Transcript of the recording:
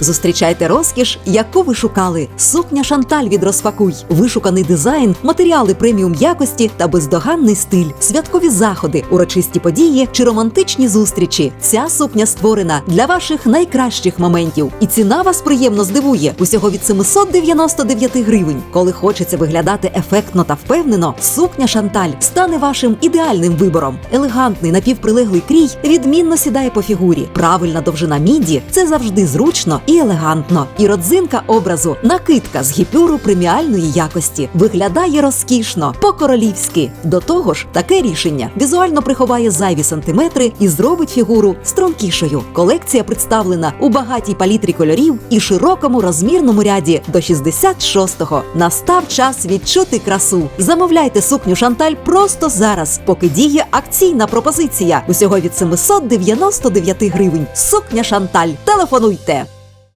Зустрічайте розкіш, яку ви шукали. Сукня Шанталь від розпакуй, вишуканий дизайн, матеріали преміум якості та бездоганний стиль, святкові заходи, урочисті події чи романтичні зустрічі. Ця сукня створена для ваших найкращих моментів. І ціна вас приємно здивує усього від 799 гривень. Коли хочеться виглядати ефектно та впевнено, сукня Шанталь стане вашим ідеальним вибором. Елегантний напівприлеглий крій відмінно сідає по фігурі. Правильна довжина міді це завжди зручно і елегантно. І родзинка образу накидка з гіпюру преміальної якості виглядає розкішно, по-королівськи. До того ж, таке рішення візуально приховає зайві сантиметри і зробить фігуру стрункішою. Колекція представлена у багатій палітрі кольорів і широкому розмірному ряді до 66-го. Настав час відчути красу. Замовляйте сукню Шанталь просто зараз, поки діє акційна пропозиція. Усього від 799 гривень. Сукня Шанталь. Телефонуйте.